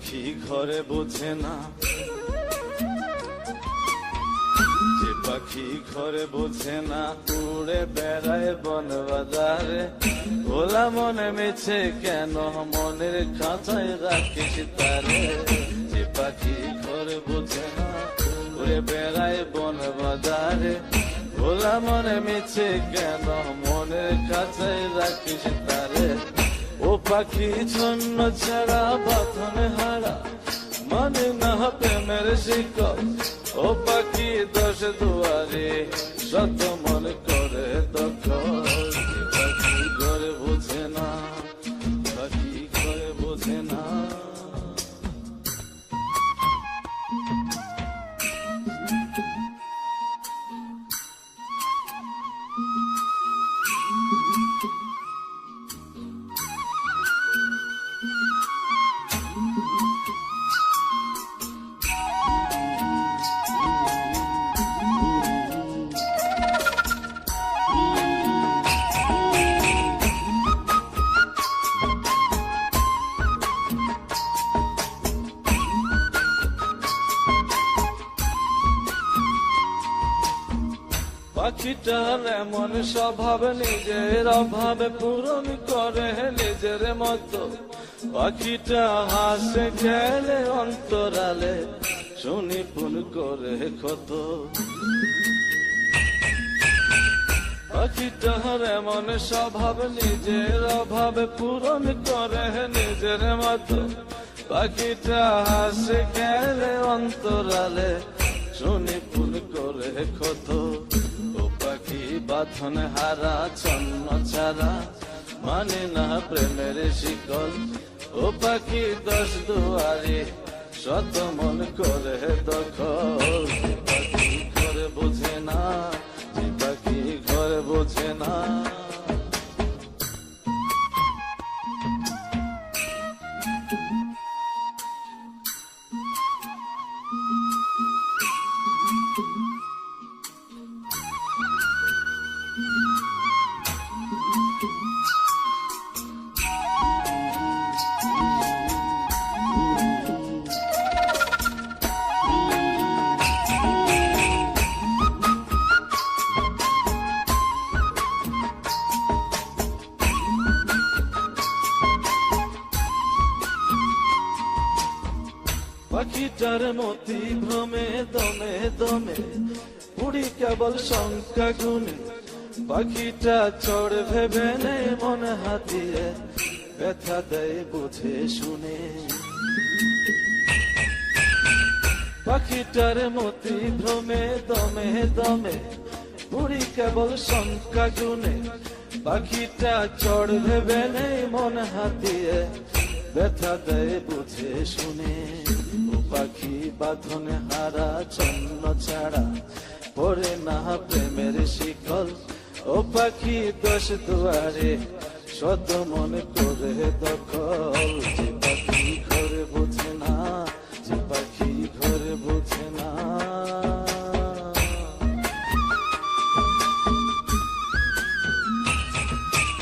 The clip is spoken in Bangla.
ঘরে বোঝে না। যে পাখি ঘরে বোঝে না, উড়ে বেড়ায় বন বাজারে ভোলা মনে মেছে কেন, মনের খাঁচায় রাখিস তারে। যে পাখি ঘরে বোঝে না, উড়ে বেড়ায় বন বাজারে ভোলা মনে মেছে কেন, মনের কাছে রাখিস তারে। পাখি ছন্ন ছাড়া বাথন হারা। মানে না প্রেমের শিকল। ও পাখি দশ দুয়ারে শত মন করে দখল। পাখি বোঝে না বোঝে না। পাখিটার এমন স্বভাব, নিজের অভাবে পূরণ করে নিজের মতো। পাখিটা হাসে, খেলে, অন্তরালে শুনি পুন করে ক্ষত। পাখিটার এমন স্বভাব, নিজের অভাবে পূরণ করে নিজের মতো। পাখিটা হাসে, খেলে, অন্তরালে শুনি পুন করে ক্ষত। ও পাখি বাঁধন হারা, ছন্ন ছাড়া মানে না প্রেমের শিকল। ও পাখি দশ দুয়ারে শত মন করে দখল। পাখি ঘরে বোঝে না, যে পাখি ঘরে বোঝে না। পাখিটার মতি ভ্রমে দমে দমে পুরি কেবল শঙ্কা গুনে পাখিটা চড় ভেবে নেই মন হাতিয়ে, ব্যথা দেয় বুঝে শুনে। পাখিটার মতি ভ্রমে দমে দমে পুরি কেবল শঙ্কা গুনে পাখিটা চড় ভেবে নেই মন হাতিয়ে ব্যথা দেয় বুঝে শুনে। ও পাখি বাঁধনে হারা চন্ন ছাড়া পরে না প্রেমের শিকল। ও পাখি দশ দুয়ারে, শত মনে করে দখল। যে পাখি ঘরে বোঝে না, যে পাখি ঘরে বোঝে না।